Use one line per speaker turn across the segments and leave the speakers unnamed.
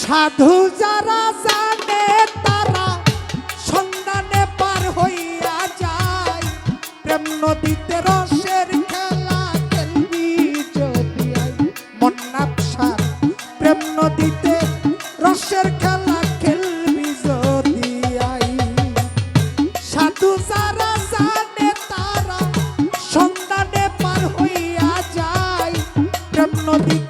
সাধু যারা জানে তারা সন্ধানে পার হইয়া যায়। প্রেম নদীতে রসের খেলা খেলবি যদি আই। মন নাপসার প্রেম নদীতে রসের খেলা খেলবি যদি আই। সাধু যারা জানে তারা সন্ধানে পার হইয়া যায়। প্রেম নদীতে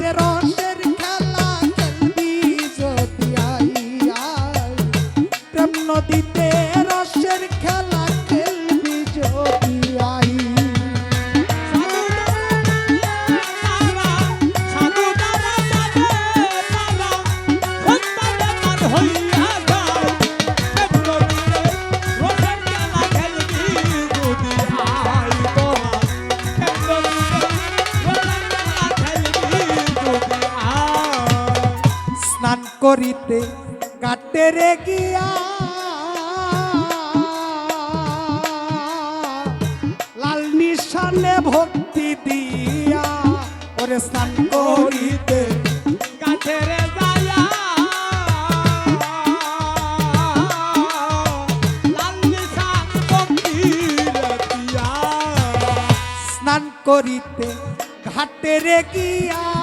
করিতে কাটেরে গিয়া। লাল নিশানে ভক্তি দিয়া ওরে স্নান করিতে কাটে স্নান করিতে ঘাটেরে গিয়া।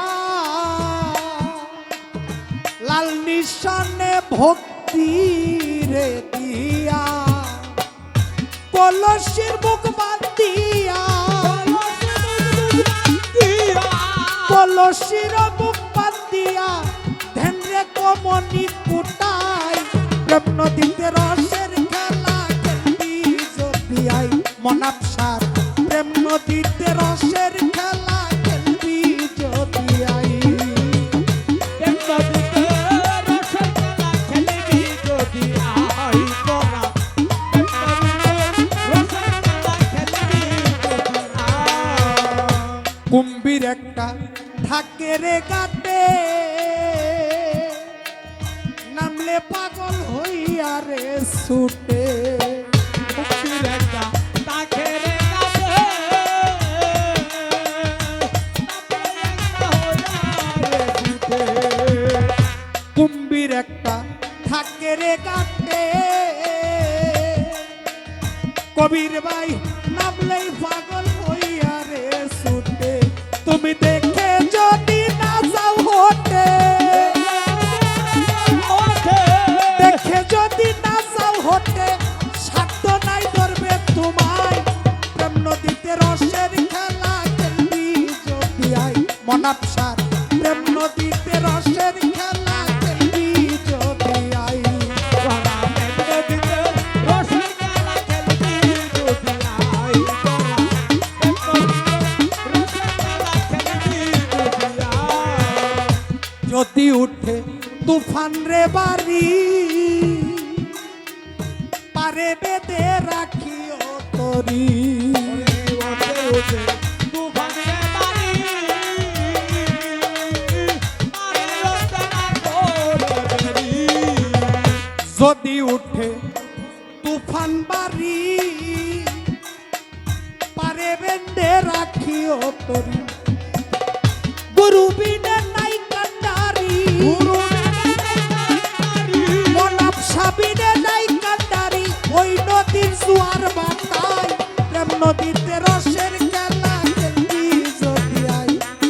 লাল নিশানে ভক্তি রে দিয়া। কলসির বুক বান্ধিয়া। কলসির বুক বান্ধিয়া। ধ্যান রে কমনি কুটাই প্রেম নদীতে রসের খেলা খেলবি যদি মনাপসার প্রেম নদীতে রসের কুম্ভীর একটা থাকে রে গাতে। নামলে পাগল হইয়া রে ছুটে। কুম্ভীর একটা থাকে রে গাতে। কবির ভাই নামলেই পাগল রসের খেলা খেলবি আই মনাপসার প্রেম নদীতে রসের খেলা খেলবি আই যদি উঠে তুফান রে বাড়ি, পারে বেঁধে রাখিও তরি। যদি উঠে তুফান বাড়ি পারে বেঁধে রাখিও তরি। গুরু বিনে নাই কান্ডারি মনাপ সাবিনে নাই কান্ডারি ওই নদীর জোয়ার বাতাই প্রেম নদীতে রসের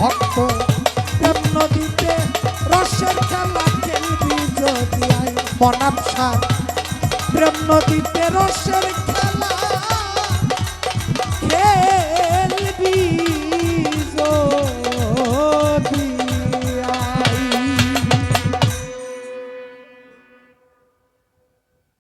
ভক্ত। নদীতে রসের খেলা খেলবি যদি আই। সার। রসের